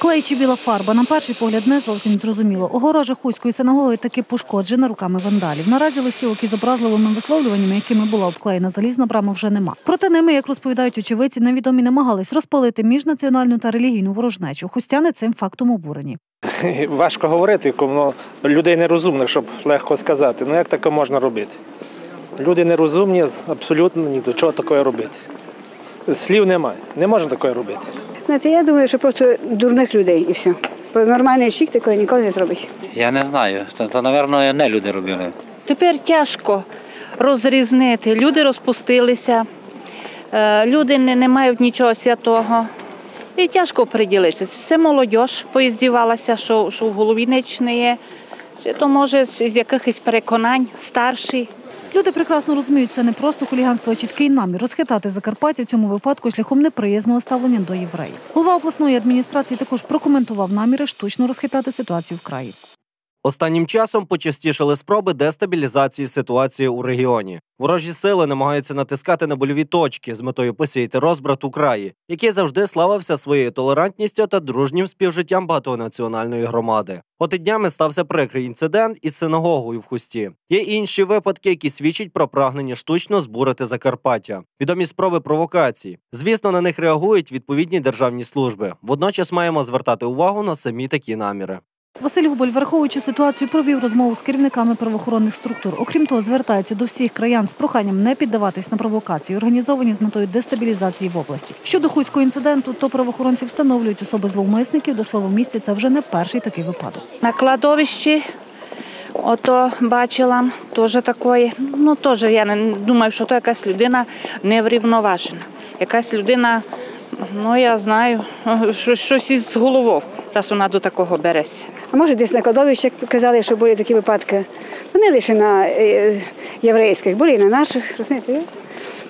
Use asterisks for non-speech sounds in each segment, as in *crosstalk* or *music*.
Клей чи біла фарба на перший погляд не зовсім зрозуміло. Огорожа хуської синагоги таки пошкоджена руками вандалів. Наразі листівок із образливими висловлюваннями, якими була обклеєна залізна брама, вже нема. Проте ними, як розповідають очевидці, невідомі намагались розпалити міжнаціональну та релігійну ворожнечу. Хустяни цим фактом обурені. *laughs* Важко говорити, воно людей нерозумних, щоб легко сказати. Ну як таке можна робити? Люди нерозумні, абсолютно ні до чого такого робити. Слів немає, не можна такого робити. Знаєте, я думаю, що просто дурних людей і все. Бо нормальний чік такого ніколи не зробить. Я не знаю. То, то напевно, не люди робили. Тепер тяжко розрізнити. Люди розпустилися, е, люди не, не мають нічого святого. І тяжко приділитися. Це молодь поїздівалася, що, що в голові не є. Чи то може з якихось переконань старші. Люди прекрасно розуміють, це не просто хуліганство, а чіткий намір розхитати Закарпаття в цьому випадку шляхом неприязного ставлення до євреїв. Голова обласної адміністрації також прокоментував наміри штучно розхитати ситуацію в краї. Останнім часом почастішали спроби дестабілізації ситуації у регіоні. Ворожі сили намагаються натискати на больові точки з метою посіяти розбрат у краї, який завжди славився своєю толерантністю та дружнім співжиттям багатонаціональної громади. От і днями стався прикрий інцидент із синагогою в хусті. Є інші випадки, які свідчать про прагнення штучно збурити Закарпаття. Відомі спроби провокацій. Звісно, на них реагують відповідні державні служби. Водночас маємо звертати увагу на самі такі наміри. Василь Губоль, враховуючи ситуацію, провів розмову з керівниками правоохоронних структур. Окрім того, звертається до всіх краян з проханням не піддаватись на провокації, організовані з метою дестабілізації в області. Щодо хуського інциденту, то правоохоронці встановлюють особи зловмисників. До слова місті це вже не перший такий випадок. На кладовищі, ото бачила, теж такої. Ну, теж я не думаю, що то якась людина неврівноважена. Якась людина, ну я знаю, *laughs* що- щось із головою, раз вона до такого береться. А може десь на кладовищах казали, що були такі випадки. Ну не лише на єврейських, були і на наших, розумієте?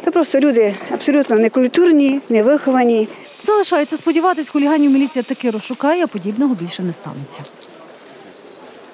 Це просто люди абсолютно некультурні, невиховані. Залишається сподіватись, хуліганів міліція таки розшукає, а подібного більше не станеться.